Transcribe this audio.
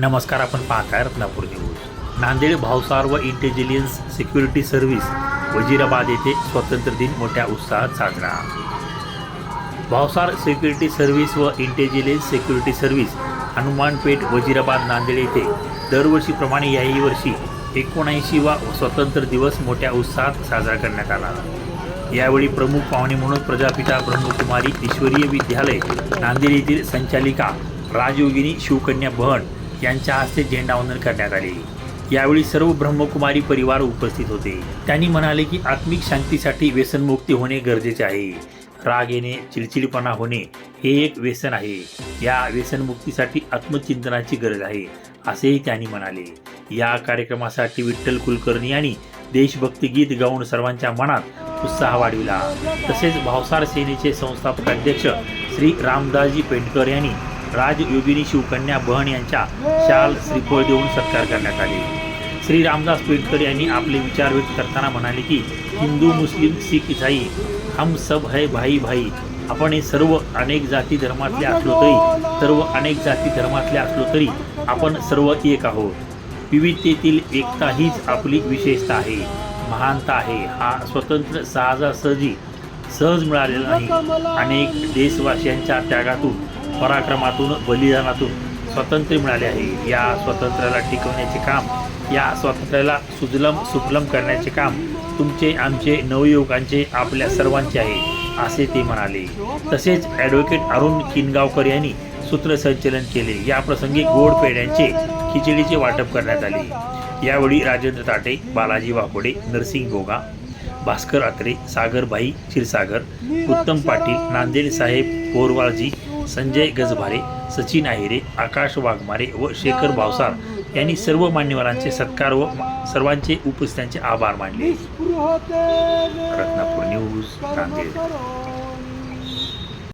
नमस्कार आपण पाहताय रत्नापूर न्यूज नांदेड भावसार व इंटेलिजन्स सिक्युरिटी सर्व्हिस वजीराबाद येथे स्वातंत्र्य दिन मोठ्या उत्साहात साजरा. भावसार सिक्युरिटी सर्व्हिस व intelligence security service Hanumanpeth Wazirabad Nanded येथे दरवर्षीप्रमाणे याही वर्षी एकोणऐंशी वा स्वतंत्र दिवस मोठ्या उत्साहात साजरा करण्यात आला. यावेळी प्रमुख पाहुणे म्हणून प्रजापिता ब्रह्मकुमारी ईश्वरीय विद्यालय नांदेड येथील संचालिका राजयोगिनी शिवकन्या बहण यांच्या हस्ते झेंडावंदन करण्यात आले. यावेळी सर्व ब्रह्मकुमारी परिवार उपस्थित होते. त्यांनी म्हणाले की आत्मिक शांतीसाठी व्यसनमुक्ती होणे गरजेचे आहे. राग येणे चिडचिडपणा होणे हे एक व्यसन आहे. या व्यसनमुक्तीसाठी आत्मचिंतनाची गरज आहे असेही त्यांनी म्हणाले. या कार्यक्रमासाठी विठ्ठल कुलकर्णी यांनी देशभक्ती गीत गाऊन सर्वांच्या मनात उत्साह वाढविला. तसेच भावसार सेनेचे संस्थापक अध्यक्ष श्री रामदासजी पेंडकर यांनी राजयोगिनी शिवकन्या बहन यांच्या शाल श्रीफळ देऊन सत्कार करण्यात आले. श्री रामदास पेडकर यांनी आपले विचार व्यक्त करताना म्हणाले की हिंदू मुस्लिम सिख इसाई हम सब है भाई भाई. आपण हे सर्व अनेक जाती धर्मातले असलो तरी सर्व अनेक जाती धर्मातले असलो तरी आपण सर्व एक आहोत. विविधतेतील एकता हीच आपली विशेषता आहे. महानता आहे. हा स्वतंत्र सहजासहजी सहज मिळालेला नाही. अनेक देशवासियांच्या त्यागातून पराक्रमातून बलिदानातून स्वातंत्र्य मिळाले आहे. या स्वातंत्र्याला टिकवण्याचे काम या स्वातंत्र्याला सुजलम सुफलम करण्याचे काम तुमचे आमचे नवयुवकांचे आपल्या सर्वांचे आहे असे ते म्हणाले. तसेच ॲडव्होकेट अरुण किनगावकर यांनी सूत्रसंचलन केले. या प्रसंगी गोड पेढ्यांचे खिचडीचे वाटप करण्यात आले. यावेळी राजेंद्र ताटे बालाजी वाकोडे नरसिंग गोगा भास्कर अत्रे सागरभाई क्षीरसागर उत्तम पाटील नांदेड साहेब पोरवाळजी संजय गजभारे सचिन आहिरे आकाश वाघमारे व शेखर भावसार यांनी सर्व मान्यवरांचे सत्कार व सर्वांचे उपस्थितांचे आभार मानले. रत्नापूर न्यूज नांदेड.